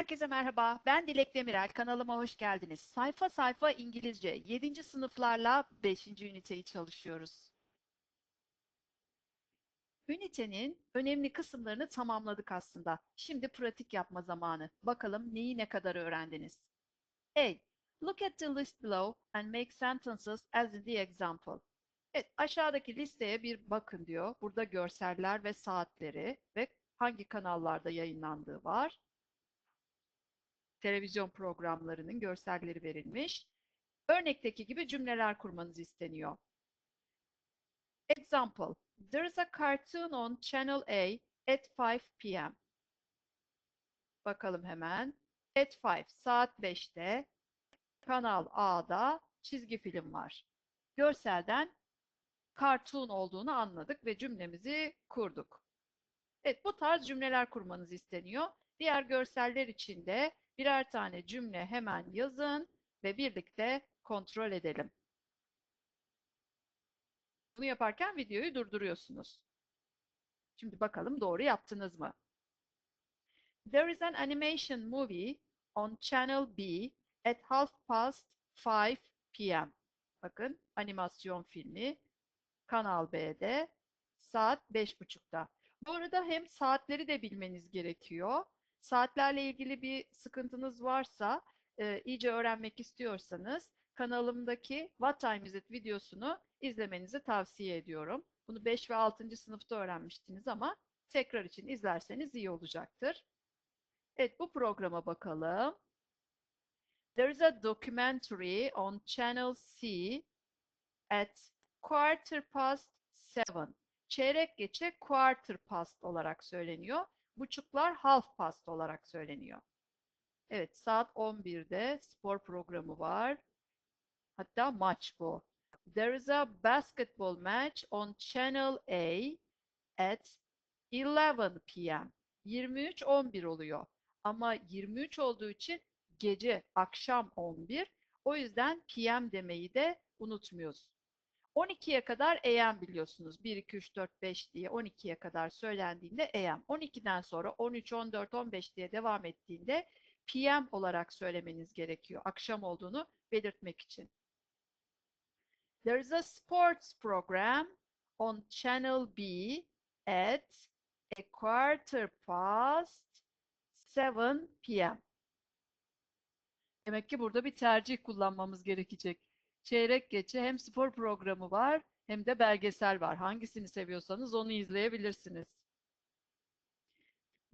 Herkese merhaba. Ben Dilek Demirel. Kanalıma hoş geldiniz. Sayfa sayfa İngilizce 7. sınıflarla 5. üniteyi çalışıyoruz. Ünitenin önemli kısımlarını tamamladık aslında. Şimdi pratik yapma zamanı. Bakalım neyi ne kadar öğrendiniz? A. Look at the list below and make sentences as the example. Evet, aşağıdaki listeye bir bakın diyor. Burada görseller ve saatleri ve hangi kanallarda yayınlandığı var televizyon programlarının görselleri verilmiş. Örnekteki gibi cümleler kurmanız isteniyor. Example. There is a cartoon on Channel A at 5 p.m. Bakalım hemen. At 5, saat 5'te Kanal A'da çizgi film var. Görselden cartoon olduğunu anladık ve cümlemizi kurduk. Evet, bu tarz cümleler kurmanız isteniyor. Diğer görseller için de birer tane cümle hemen yazın ve birlikte kontrol edelim. Bunu yaparken videoyu durduruyorsunuz. Şimdi bakalım doğru yaptınız mı? There is an animation movie on Channel B at half past 5 p.m. Bakın animasyon filmi Kanal B'de saat 5.30'da. Bu arada hem saatleri de bilmeniz gerekiyor. Saatlerle ilgili bir sıkıntınız varsa, e, iyice öğrenmek istiyorsanız kanalımdaki What Time Is It videosunu izlemenizi tavsiye ediyorum. Bunu 5 ve 6. sınıfta öğrenmiştiniz ama tekrar için izlerseniz iyi olacaktır. Evet bu programa bakalım. There is a documentary on Channel C at quarter past seven. Çeyrek geçe quarter past olarak söyleniyor. Buçuklar half past olarak söyleniyor. Evet saat 11'de spor programı var. Hatta maç bu. There is a basketball match on Channel A at 11 p.m. 23-11 oluyor. Ama 23 olduğu için gece, akşam 11. O yüzden PM demeyi de unutmuyoruz. 12'ye kadar AM biliyorsunuz. 1, 2, 3, 4, 5 diye 12'ye kadar söylendiğinde AM. 12'den sonra 13, 14, 15 diye devam ettiğinde PM olarak söylemeniz gerekiyor. Akşam olduğunu belirtmek için. There is a sports program on Channel B at a quarter past 7 p.m. Demek ki burada bir tercih kullanmamız gerekecek. Çeyrek geçe hem spor programı var hem de belgesel var. Hangisini seviyorsanız onu izleyebilirsiniz.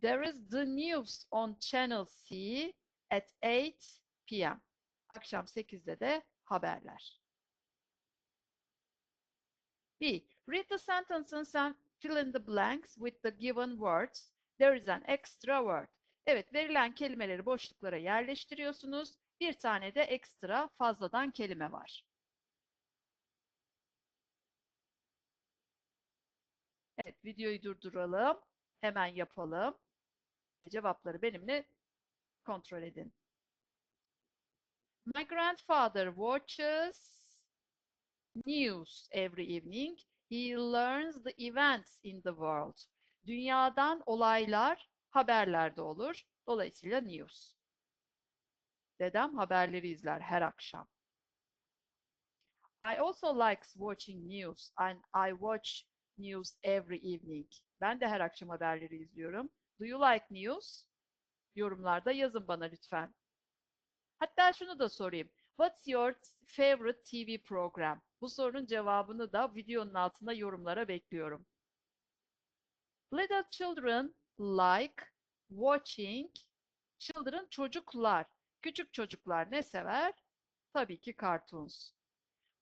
There is the news on Channel C at 8 p.m. Akşam 8'de de haberler. B. Read the sentences and fill in the blanks with the given words. There is an extra word. Evet, verilen kelimeleri boşluklara yerleştiriyorsunuz. Bir tane de ekstra fazladan kelime var. Evet, videoyu durduralım. Hemen yapalım. Cevapları benimle kontrol edin. My grandfather watches news every evening. He learns the events in the world. Dünyadan olaylar haberlerde olur. Dolayısıyla news. Dedem haberleri izler her akşam. I also likes watching news and I watch news every evening. Ben de her akşam haberleri izliyorum. Do you like news? Yorumlarda yazın bana lütfen. Hatta şunu da sorayım. What's your favorite TV program? Bu sorunun cevabını da videonun altında yorumlara bekliyorum. Little children like watching children çocuklar. Küçük çocuklar ne sever? Tabii ki cartoons.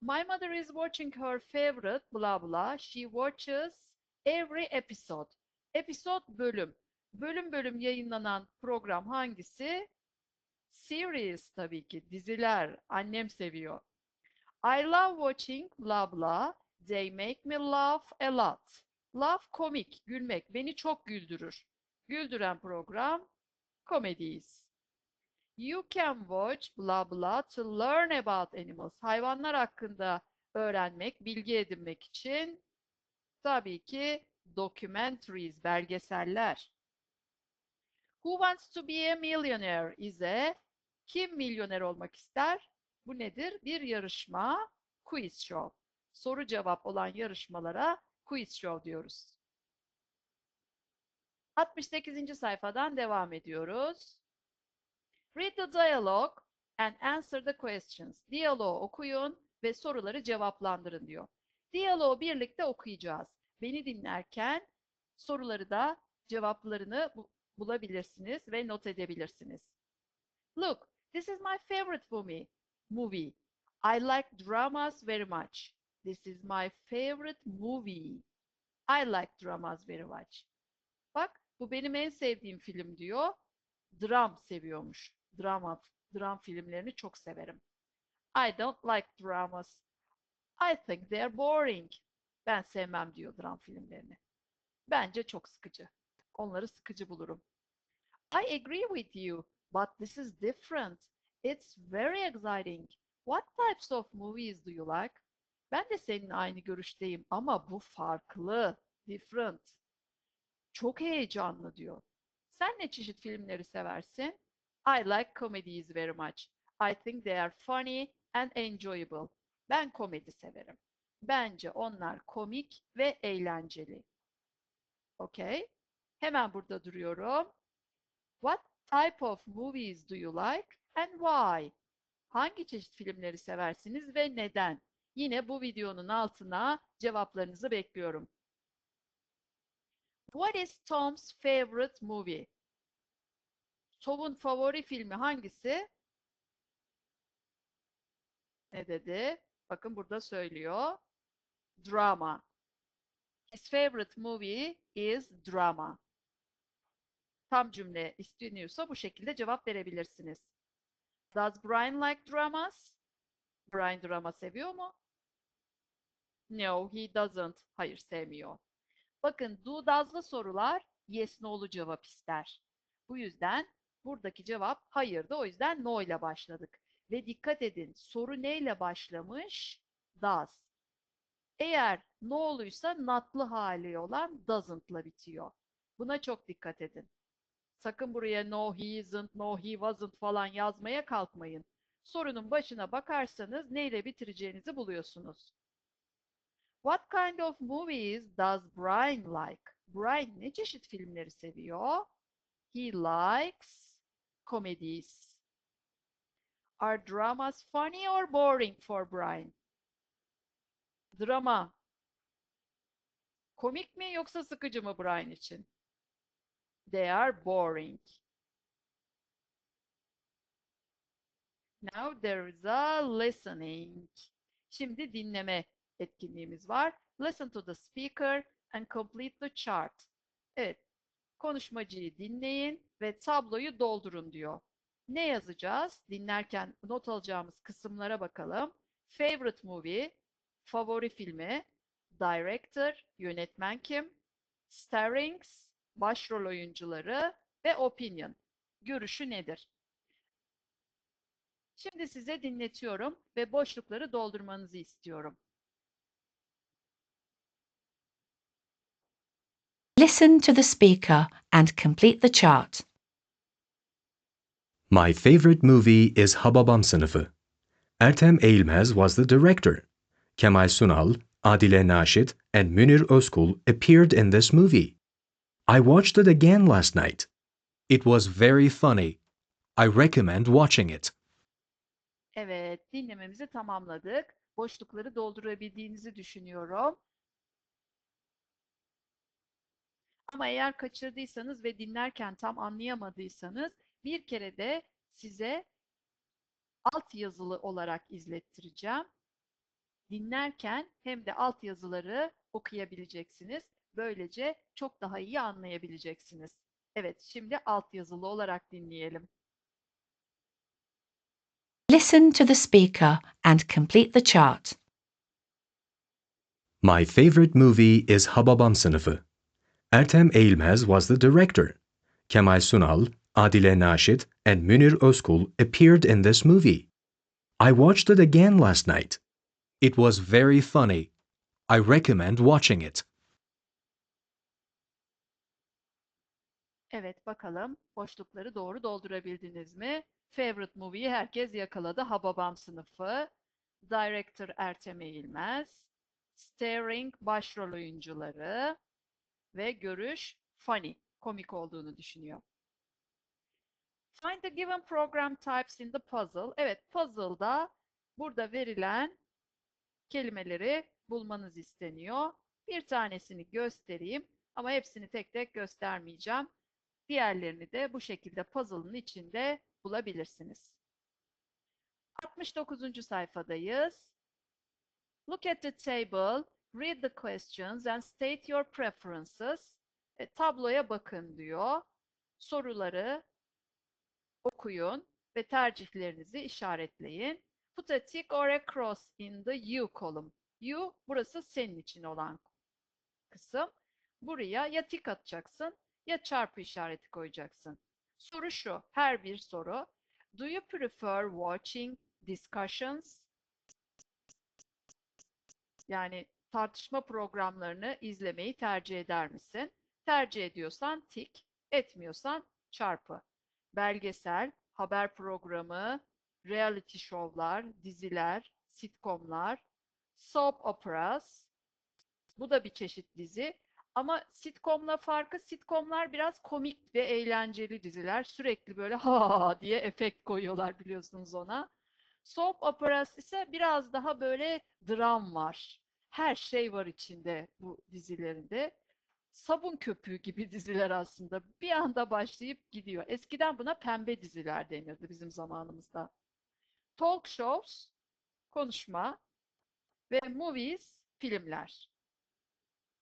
My mother is watching her favorite blah blah. She watches every episode. Episode bölüm. Bölüm bölüm yayınlanan program hangisi? Series tabii ki. Diziler. Annem seviyor. I love watching blah blah. They make me laugh a lot. Laugh komik, gülmek. Beni çok güldürür. Güldüren program Comedies. You can watch blah blah to learn about animals. Hayvanlar hakkında öğrenmek, bilgi edinmek için tabii ki documentaries, belgeseller. Who wants to be a millionaire ise kim milyoner olmak ister? Bu nedir? Bir yarışma, quiz show. Soru cevap olan yarışmalara quiz show diyoruz. 68. sayfadan devam ediyoruz. Read the dialogue and answer the questions. Diyaloğu okuyun ve soruları cevaplandırın diyor. Diyaloğu birlikte okuyacağız. Beni dinlerken soruları da cevaplarını bu- bulabilirsiniz ve not edebilirsiniz. Look, this is my favorite movie. Movie. I like dramas very much. This is my favorite movie. I like dramas very much. Bak, bu benim en sevdiğim film diyor. Dram seviyormuş. Drama, dram filmlerini çok severim. I don't like dramas. I think they're boring. Ben sevmem diyor dram filmlerini. Bence çok sıkıcı. Onları sıkıcı bulurum. I agree with you, but this is different. It's very exciting. What types of movies do you like? Ben de senin aynı görüşteyim ama bu farklı. Different. Çok heyecanlı diyor. Sen ne çeşit filmleri seversin? I like comedies very much. I think they are funny and enjoyable. Ben komedi severim. Bence onlar komik ve eğlenceli. Okay. Hemen burada duruyorum. What type of movies do you like and why? Hangi çeşit filmleri seversiniz ve neden? Yine bu videonun altına cevaplarınızı bekliyorum. What is Tom's favorite movie? Tom'un favori filmi hangisi? Ne dedi? Bakın burada söylüyor. Drama. His favorite movie is drama. Tam cümle isteniyorsa bu şekilde cevap verebilirsiniz. Does Brian like dramas? Brian drama seviyor mu? No, he doesn't. Hayır, sevmiyor. Bakın do does'lı sorular yes no'lu cevap ister. Bu yüzden buradaki cevap hayırdı. O yüzden no ile başladık. Ve dikkat edin soru neyle başlamış? Does. Eğer no'luysa not'lı hali olan doesn't'la bitiyor. Buna çok dikkat edin. Sakın buraya no he isn't, no he wasn't falan yazmaya kalkmayın. Sorunun başına bakarsanız neyle bitireceğinizi buluyorsunuz. What kind of movies does Brian like? Brian ne çeşit filmleri seviyor? He likes comedies. Are dramas funny or boring for Brian? Drama. Komik mi yoksa sıkıcı mı Brian için? They are boring. Now there is a listening. Şimdi dinleme etkinliğimiz var. Listen to the speaker and complete the chart. Evet, konuşmacıyı dinleyin ve tabloyu doldurun diyor. Ne yazacağız? Dinlerken not alacağımız kısımlara bakalım. Favorite movie, favori filmi, director, yönetmen kim, starrings, başrol oyuncuları ve opinion, görüşü nedir? Şimdi size dinletiyorum ve boşlukları doldurmanızı istiyorum. Listen to the speaker and complete the chart. My favorite movie is Hababam Sınıfı. Ertem Eğilmez was the director. Kemal Sunal, Adile Naşit, and Münir Özkul appeared in this movie. I watched it again last night. It was very funny. I recommend watching it. Evet, dinlememizi tamamladık. Boşlukları doldurabildiğinizi düşünüyorum. Ama eğer kaçırdıysanız ve dinlerken tam anlayamadıysanız bir kere de size alt yazılı olarak izlettireceğim. Dinlerken hem de alt yazıları okuyabileceksiniz. Böylece çok daha iyi anlayabileceksiniz. Evet, şimdi alt yazılı olarak dinleyelim. Listen to the speaker and complete the chart. My favorite movie is Hababam Sınıfı. Ertem Eğilmez was the director. Kemal Sunal, Adile Naşit, and Münir Özkul appeared in this movie. I watched it again last night. It was very funny. I recommend watching it. Evet bakalım boşlukları doğru doldurabildiniz mi? Favorite movie'yi herkes yakaladı. Hababam sınıfı. Director Ertem Eğilmez. Starring başrol oyuncuları. Ve görüş funny, komik olduğunu düşünüyor. Find the given program types in the puzzle. Evet, puzzle'da burada verilen kelimeleri bulmanız isteniyor. Bir tanesini göstereyim ama hepsini tek tek göstermeyeceğim. Diğerlerini de bu şekilde puzzle'ın içinde bulabilirsiniz. 69. sayfadayız. Look at the table, read the questions and state your preferences. E, tabloya bakın diyor. Soruları okuyun ve tercihlerinizi işaretleyin. Put a tick or a cross in the you column. You burası senin için olan kısım. Buraya ya tik atacaksın ya çarpı işareti koyacaksın. Soru şu, her bir soru. Do you prefer watching discussions? Yani tartışma programlarını izlemeyi tercih eder misin? Tercih ediyorsan tik, etmiyorsan çarpı. Belgesel, haber programı, reality şovlar, diziler, sitcomlar, soap operas. Bu da bir çeşit dizi. Ama sitcomla farkı sitcomlar biraz komik ve eğlenceli diziler. Sürekli böyle ha diye efekt koyuyorlar biliyorsunuz ona. Soap operas ise biraz daha böyle dram var. Her şey var içinde bu dizilerinde. Sabun köpüğü gibi diziler aslında. Bir anda başlayıp gidiyor. Eskiden buna pembe diziler deniyordu bizim zamanımızda. Talk shows, konuşma ve movies, filmler.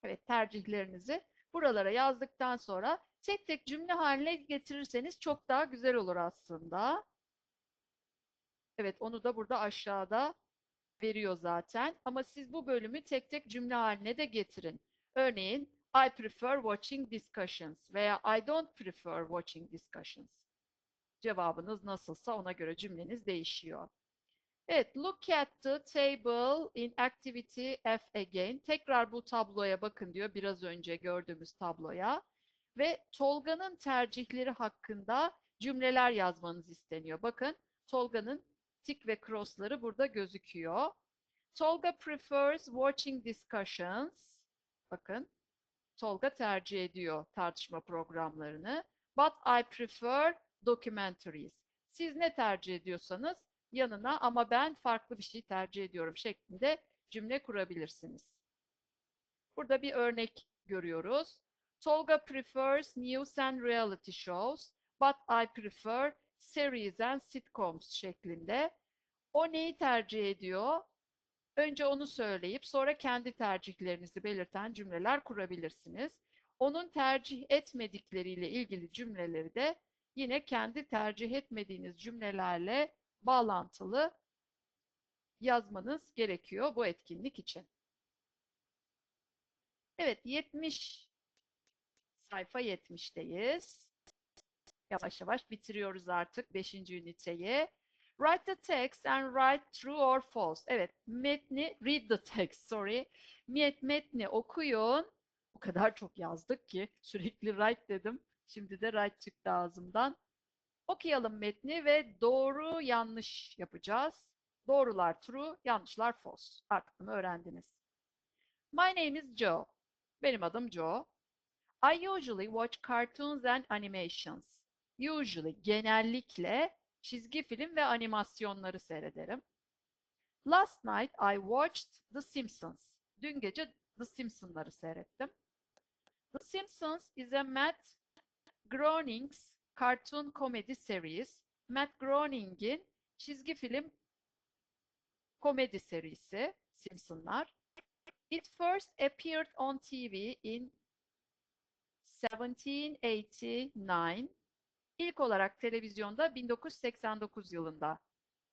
Evet, tercihlerinizi buralara yazdıktan sonra tek tek cümle haline getirirseniz çok daha güzel olur aslında. Evet, onu da burada aşağıda veriyor zaten. Ama siz bu bölümü tek tek cümle haline de getirin. Örneğin, I prefer watching discussions veya I don't prefer watching discussions. Cevabınız nasılsa ona göre cümleniz değişiyor. Evet, look at the table in activity F again. Tekrar bu tabloya bakın diyor, biraz önce gördüğümüz tabloya. Ve Tolga'nın tercihleri hakkında cümleler yazmanız isteniyor. Bakın, Tolga'nın tik ve crossları burada gözüküyor. Tolga prefers watching discussions. Bakın, Tolga tercih ediyor tartışma programlarını. But I prefer documentaries. Siz ne tercih ediyorsanız yanına ama ben farklı bir şey tercih ediyorum şeklinde cümle kurabilirsiniz. Burada bir örnek görüyoruz. Tolga prefers news and reality shows, but I prefer series and sitcoms şeklinde. O neyi tercih ediyor? Önce onu söyleyip sonra kendi tercihlerinizi belirten cümleler kurabilirsiniz. Onun tercih etmedikleriyle ilgili cümleleri de yine kendi tercih etmediğiniz cümlelerle bağlantılı yazmanız gerekiyor bu etkinlik için. Evet 70 sayfa 70'teyiz. Yavaş yavaş bitiriyoruz artık 5. üniteyi. Write the text and write true or false. Evet, metni, read the text, sorry. Met, metni okuyun. O kadar çok yazdık ki sürekli write dedim. Şimdi de write çıktı ağzımdan. Okuyalım metni ve doğru yanlış yapacağız. Doğrular true, yanlışlar false. Artık bunu öğrendiniz. My name is Joe. Benim adım Joe. I usually watch cartoons and animations. Usually, genellikle çizgi film ve animasyonları seyrederim. Last night I watched The Simpsons. Dün gece The Simpsons'ları seyrettim. The Simpsons is a Matt Groening's cartoon comedy series. Matt Groening'in çizgi film komedi serisi Simpsonlar. It first appeared on TV in 1789. İlk olarak televizyonda 1989 yılında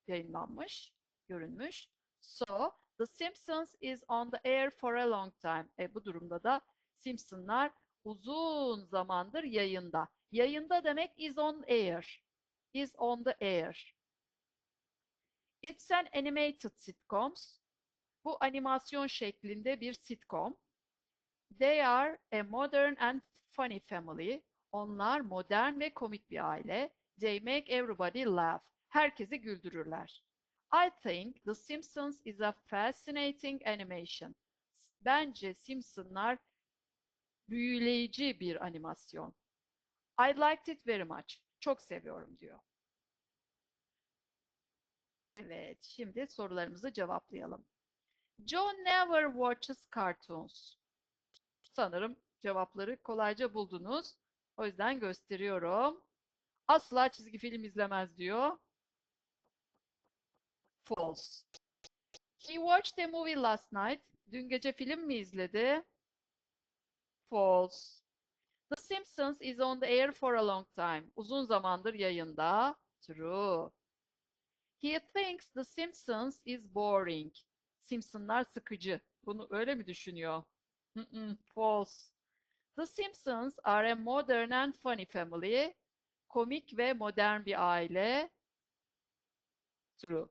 yayınlanmış, görünmüş. So, The Simpsons is on the air for a long time. E, bu durumda da Simpsonlar uzun zamandır yayında. Yayında demek is on air. Is on the air. It's an animated sitcoms. Bu animasyon şeklinde bir sitcom. They are a modern and funny family. Onlar modern ve komik bir aile. They make everybody laugh. Herkesi güldürürler. I think The Simpsons is a fascinating animation. Bence Simpsonlar büyüleyici bir animasyon. I liked it very much. Çok seviyorum diyor. Evet, şimdi sorularımızı cevaplayalım. John never watches cartoons. Sanırım cevapları kolayca buldunuz. O yüzden gösteriyorum. Asla çizgi film izlemez diyor. False. He watched a movie last night. Dün gece film mi izledi? False. The Simpsons is on the air for a long time. Uzun zamandır yayında. True. He thinks The Simpsons is boring. Simpsonlar sıkıcı. Bunu öyle mi düşünüyor? False. The Simpsons are a modern and funny family. Komik ve modern bir aile. True.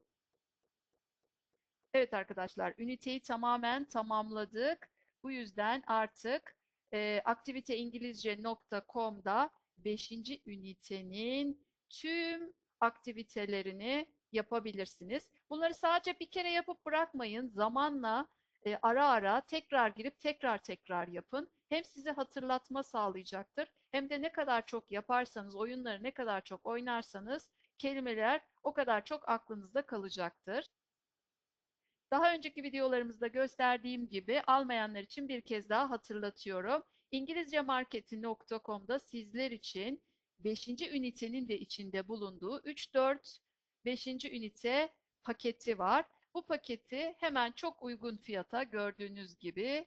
Evet arkadaşlar, üniteyi tamamen tamamladık. Bu yüzden artık e, aktiviteingilizce.com'da 5. ünitenin tüm aktivitelerini yapabilirsiniz. Bunları sadece bir kere yapıp bırakmayın. Zamanla e, ara ara tekrar girip tekrar tekrar yapın. Hem size hatırlatma sağlayacaktır. Hem de ne kadar çok yaparsanız, oyunları ne kadar çok oynarsanız kelimeler o kadar çok aklınızda kalacaktır. Daha önceki videolarımızda gösterdiğim gibi almayanlar için bir kez daha hatırlatıyorum. İngilizcemarketi.com'da sizler için 5. ünitenin de içinde bulunduğu 3-4 5. ünite paketi var. Bu paketi hemen çok uygun fiyata gördüğünüz gibi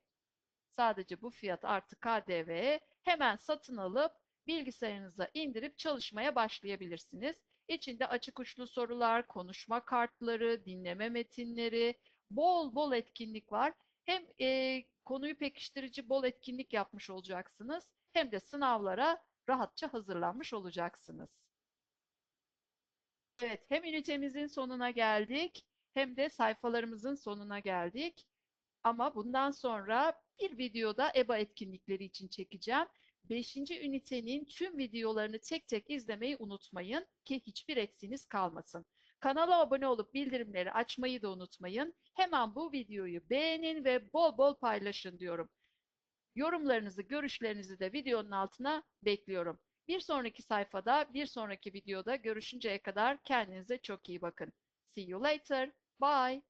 sadece bu fiyat artı KDV hemen satın alıp bilgisayarınıza indirip çalışmaya başlayabilirsiniz. İçinde açık uçlu sorular, konuşma kartları, dinleme metinleri, bol bol etkinlik var. Hem e, konuyu pekiştirici bol etkinlik yapmış olacaksınız hem de sınavlara rahatça hazırlanmış olacaksınız. Evet, hem ünitemizin sonuna geldik hem de sayfalarımızın sonuna geldik. Ama bundan sonra bir videoda EBA etkinlikleri için çekeceğim. Beşinci ünitenin tüm videolarını tek tek izlemeyi unutmayın ki hiçbir eksiğiniz kalmasın. Kanala abone olup bildirimleri açmayı da unutmayın. Hemen bu videoyu beğenin ve bol bol paylaşın diyorum. Yorumlarınızı, görüşlerinizi de videonun altına bekliyorum. Bir sonraki sayfada, bir sonraki videoda görüşünceye kadar kendinize çok iyi bakın. See you later. Bye.